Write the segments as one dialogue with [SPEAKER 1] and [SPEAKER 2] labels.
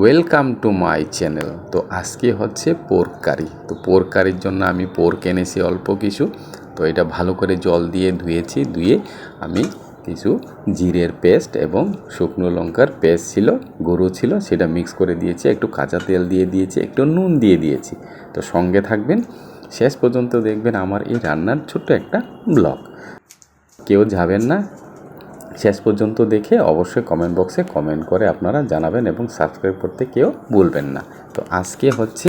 [SPEAKER 1] Welcome to my channel তো আজকে হচ্ছে পোর্ক কারি তো পোর্ক কারির জন্য আমি পোর্ক এনেছি অল্প কিছু। তো এটা ভালো করে জল দিয়ে ধুয়েছি, ধুয়ে আমি কিছু জিরের পেস্ট এবং শুকনো লঙ্কার পেস্ট ছিল গরু ছিল, সেটা মিক্স করে দিয়েছি। একটু কাঁচা তেল দিয়ে দিয়েছি, একটু নুন দিয়ে দিয়েছি। তো সঙ্গে থাকবেন, শেষ পর্যন্ত দেখবেন আমার এই রান্নার ছোট্ট একটা ব্লগ। কেউ যাবেন না শেষ পর্যন্ত দেখে অবশ্যই কমেন্ট বক্সে কমেন্ট করে আপনারা জানাবেন এবং সাবস্ক্রাইব করতে কেউ ভুলবেন না। তো আজকে হচ্ছে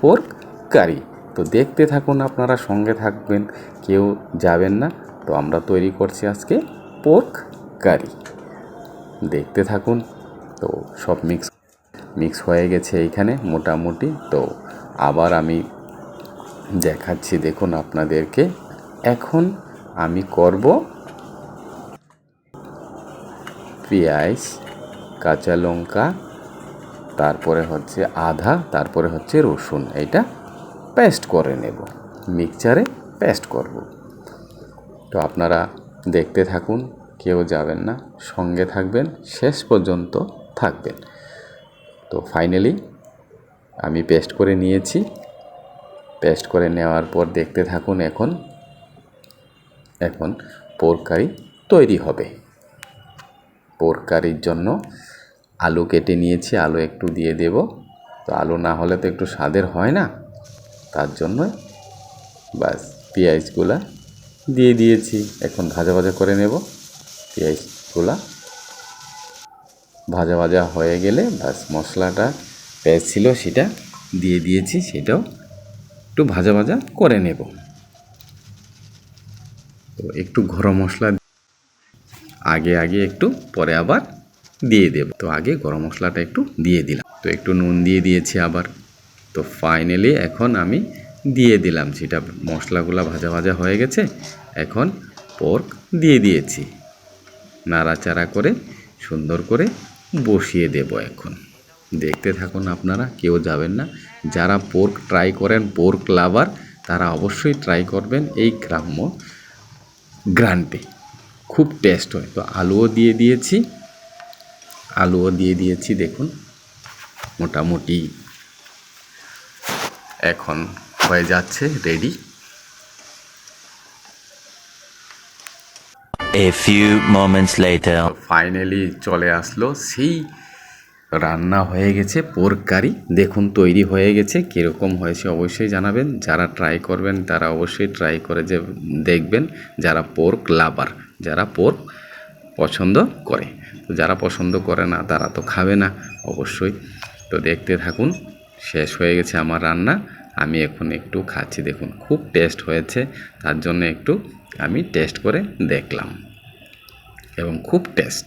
[SPEAKER 1] পোর্ক কারি তো দেখতে থাকুন আপনারা সঙ্গে থাকবেন, কেউ যাবেন না। তো আমরা তৈরি করছি আজকে পোর্ক কারি দেখতে থাকুন। তো সব মিক্স মিক্স হয়ে গেছে এইখানে মোটামুটি। তো আবার আমি দেখাচ্ছি, দেখুন আপনাদেরকে। এখন আমি করব পেঁয়াজ, কাঁচা লঙ্কা, তারপরে হচ্ছে আধা তারপরে হচ্ছে রসুন। এটা পেস্ট করে নেব। মিক্সচারে পেস্ট করব। তো আপনারা দেখতে থাকুন, কেউ যাবেন না, সঙ্গে থাকবেন, শেষ পর্যন্ত থাকবেন। তো ফাইনালি আমি পেস্ট করে নিয়েছি। পেস্ট করে নেওয়ার পর দেখতে থাকুন এখন এখন পোরকারি তৈরি হবে। পোরকারির জন্য আলু কেটে নিয়েছি, আলু একটু দিয়ে দেব। তো আলু না হলে তো একটু স্বাদের হয় না। তার জন্য বাস পেঁয়াজগুলা দিয়ে দিয়েছি। এখন ভাজা ভাজা করে নেব পেঁয়াজগুলা। ভাজা ভাজা হয়ে গেলে বাস মশলাটা পেঁয়াজ ছিল সেটা দিয়ে দিয়েছি, সেটাও একটু ভাজা ভাজা করে নেব। তো একটু গরম মশলা আগে আগে একটু, পরে আবার দিয়ে দেব। তো আগে গরম মশলাটা একটু দিয়ে দিলাম। তো একটু নুন দিয়ে দিয়েছি আবার। তো ফাইনালি এখন আমি দিয়ে দিলাম। সেটা মশলাগুলো ভাজা ভাজা হয়ে গেছে, এখন পোর্ক দিয়ে দিয়েছি। নাড়াচাড়া করে, সুন্দর করে বসিয়ে দেব এখন। দেখতে থাকুন আপনারা, কেউ যাবেন না। যারা পোর্ক ট্রাই করেন পোর্ক লাভার তারা অবশ্যই ট্রাই করবেন এই গ্রাম্য গ্রান্টে। খুব টেস্ট হয়। তো আলুও দিয়ে দিয়েছি। আলুও দিয়ে দিয়েছি দেখুন মোটামুটি এখন হয়ে যাচ্ছে ready
[SPEAKER 2] A few moments later.
[SPEAKER 1] Finally চলে আসলো সেই রান্না হয়ে গেছে পোর্ক কারি। দেখুন তৈরি হয়ে গেছে কীরকম হয়েছে অবশ্যই জানাবেন। যারা ট্রাই করবেন তারা অবশ্যই ট্রাই করে যে দেখবেন যারা পোর্ক লাভার যারা পোর্ক পছন্দ করে। তো যারা পছন্দ করে না, তারা তো খাবে না, অবশ্যই। তো দেখতে থাকুন, শেষ হয়ে গেছে আমার রান্না। আমি এখন একটু খাচ্ছি, দেখুন, খুব টেস্ট হয়েছে। তার জন্য একটু আমি টেস্ট করে দেখলাম এবং খুব টেস্ট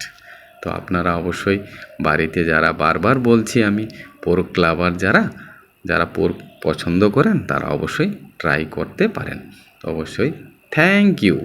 [SPEAKER 1] তো আপনারা অবশ্যই বাড়িতে যারা, বারবার বলছি আমি পোর্ক লাভার যারা যারা পোর্ক পছন্দ করেন, তারা অবশ্যই ট্রাই করতে পারেন। অবশ্যই থ্যাংক ইউ